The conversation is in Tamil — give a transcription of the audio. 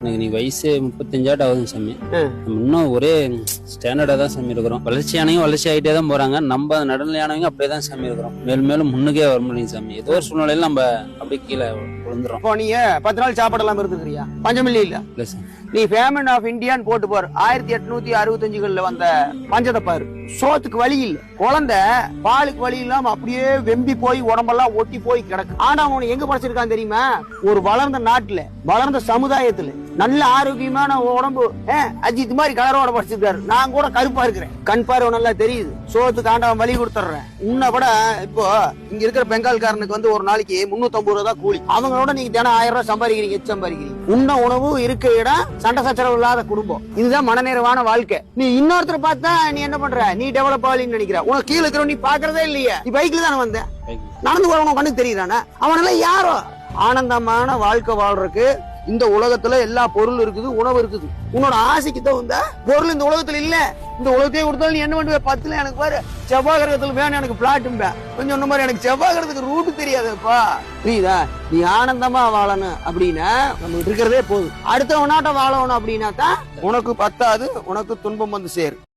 எனக்கு நீ வயசு முப்பத்தஞ்சாட்டு ஆகுதுங்க சாமி. நம்ம இன்னும் ஒரே ஸ்டாண்டர்டா தான் சாமி இருக்கிறோம். வளர்ச்சியானவங்க வளர்ச்சி ஆகிட்டே தான் போறாங்க. நம்ம நடுநிலையானவங்க அப்படியே தான் சாமி இருக்கிறோம். மேலும் மேலும் முன்னுக்கே வர முடியும் சாமி. ஏதோ ஒரு சூழ்நிலையில நம்ம அப்படியே கீழே விழுந்துரும் இப்போ நீங்க பத்து நாள் சாப்பாடு எல்லாம் இருந்துக்கிறியா? பஞ்சமில்லி இல்ல. இல்ல சாமி. நீ ஃபேமன் ஆஃப் இந்தியான்னு போட்டு பாரு ஆயிரத்தி எட்நூத்தி அறுபத்தஞ்சுகள்ல வந்த பஞ்சத்தை பாரு. சோத்துக்கு வழி இல்ல. குழந்தை பாலுக்கு வழி இல்லாம அப்படியே வெம்பி போய் உடம்பெல்லாம் ஒட்டி போய் கிடக்கு. ஆனா அவனை எங்க படைச்சிருக்கான் தெரியுமா? ஒரு வளர்ந்த நாட்டுல வளர்ந்த சமுதாயத்துல நல்ல ஆரோக்கியமான உடம்பு அஜித் மாதிரி கலரோட படிச்சிருக்காரு. நான் கூட கருப்பா இருக்கிறேன். கண் பார்வை நல்லா தெரியுது. சோத்துக்கு ஆண்டவன் வழி கொடுத்துட்றேன். உன்னை விட இப்போ இங்க இருக்கிற பெங்கால்காரனுக்கு வந்து ஒரு நாளைக்கு முன்னூத்தி ரூபா தான் கூலி. அவங்களோட நீங்க தினம் ஆயிரம் ரூபாய் சம்பாதிக்கிறீங்க சம்பாதிக்கிறீங்க. உன்ன உணவு இருக்க இடம் சண்டை சச்சரவு இல்லாத குடும்பம். இதுதான் மனநிறைவான வாழ்க்கை. நீ இன்னொருத்தர் பார்த்தா நீ என்ன பண்ற? நீ டெவலப் ஆகலின்னு நினைக்கிற. உனக்கு கீழே இருக்கிற நீ பாக்குறதே இல்லையே. நீ பைக்ல தானே வந்த? நடந்து போறவங்க கண்ணுக்கு தெரியுறானே அவனெல்லாம் யாரோ? ஆனந்தமான வாழ்க்கை வாழ்றதுக்கு இந்த உலகத்துல எல்லா பொருள் இருக்குது உணவு இருக்குது. உன்னோட ஆசைக்கு தகுந்த பொருள் இந்த உலகத்துல இல்ல. இந்த உலகத்தையே கொடுத்தாலும் நீ என்ன பண்ணுவ? பத்துல எனக்கு பாரு செவ்வாய் கிரகத்துல வேணும் எனக்கு பிளாட்டும்பே கொஞ்சம் சொன்ன மாதிரி எனக்கு செவ்வாய் கிரகத்துக்கு ரூட் தெரியாதுப்பா. புரியுதா? நீ ஆனந்தமா வாழணும் அப்படின்னா நம்ம இருக்கிறதே போதும். அடுத்தவனாட்ட வாழணும் அப்படின்னா தான் உனக்கு பத்தாது உனக்கு துன்பம் வந்து சேரும்.